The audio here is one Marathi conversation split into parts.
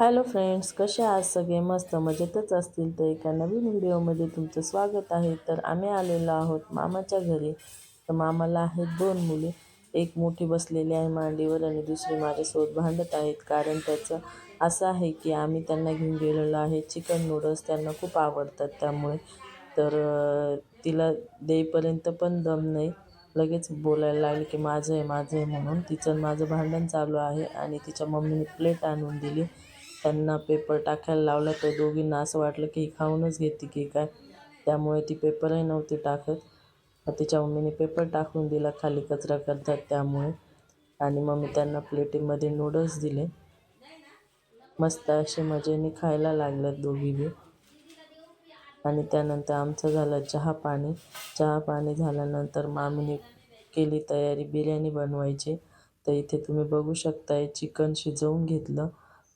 हॅलो फ्रेंड्स कसे आहात सगळे? मस्त मजेतच असतील तर एका नवीन व्हिडिओमध्ये तुमचं स्वागत आहे. तर आम्ही आलेलो आहोत मामाच्या घरी. तर मामाला आहेत दोन मुली. एक मोठी बसलेली आहे मांडीवर आणि दुसरी माझ्यासोबत भांडत आहेत. कारण त्याचं असं आहे की आम्ही त्यांना घेऊन गेलेलो आहे. चिकन नूडल्स त्यांना खूप आवडतात त्यामुळे. तर तिला देईपर्यंत पण दम नाही. लगेच बोलायला लागले की माझं आहे माझं आहे म्हणून तिचं माझं भांडण चालू आहे आणि तिच्या मम्मीने प्लेट आणून दिली. त्यांना पेपर टाकायला लावला तर दोघींना असं वाटलं की ही खाऊनच घेते की काय. त्यामुळे ती पेपरही नव्हती टाकत. तिच्या मम्मीने पेपर टाकून दिला खाली कचरा करतात त्यामुळे. आणि मग मी त्यांना प्लेटीमध्ये नूडल्स दिले. मस्त असे मजेने खायला लागल्यात दोघी बी. आणि त्यानंतर आमचं झालं चहा पाणी. चहा पाणी झाल्यानंतर मामीने केली तयारी बिर्याणी बनवायची. तर इथे तुम्ही बघू शकताय चिकन शिजवून घेतलं.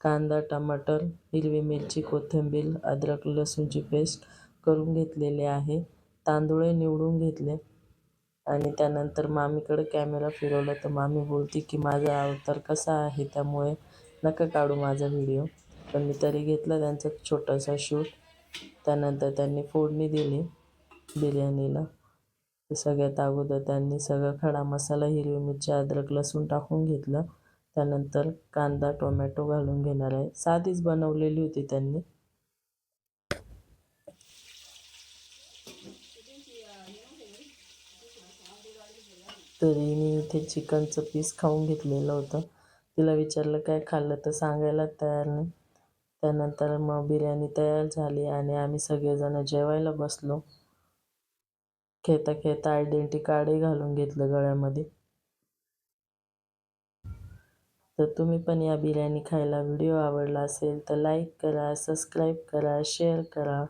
कांदा टमाटर हिरवी मिरची कोथिंबीर अद्रक लसूणची पेस्ट करून घेतलेली आहे. तांदूळ निवडून घेतले. आणि त्यानंतर मामीकडे कॅमेरा फिरवला तर मामी बोलती की माझा अवतार कसा आहे त्यामुळे नका काढू माझा व्हिडिओ. पण मी तरी घेतला त्यांचा छोटासा शूट. त्यानंतर त्यांनी फोडणी दिली बिर्याणीला. सगळ्यात अगोदर त्यांनी सगळं खडा मसाला हिरवी मिरची अद्रक लसूण टाकून घेतलं. त्यानंतर कांदा टोमॅटो घालून घेणार आहे. साधीच बनवलेली होती त्यांनी. तरी मी इथे चिकनचं पीस खाऊन घेतलेलं होतं. तिला विचारलं काय खाल्लं? तर सांगायला तयार नाही. त्यानंतर मग बिर्याणी तयार झाली आणि आम्ही सगळेजण जेवायला बसलो. खेळता खेळता आयडेंटी कार्डही घालून घेतलं गळ्यामध्ये. तर तुम्ही पण या बिर्याणी खायला व्हिडिओ आवडला असेल तर लाईक करा सबस्क्राईब करा शेअर करा.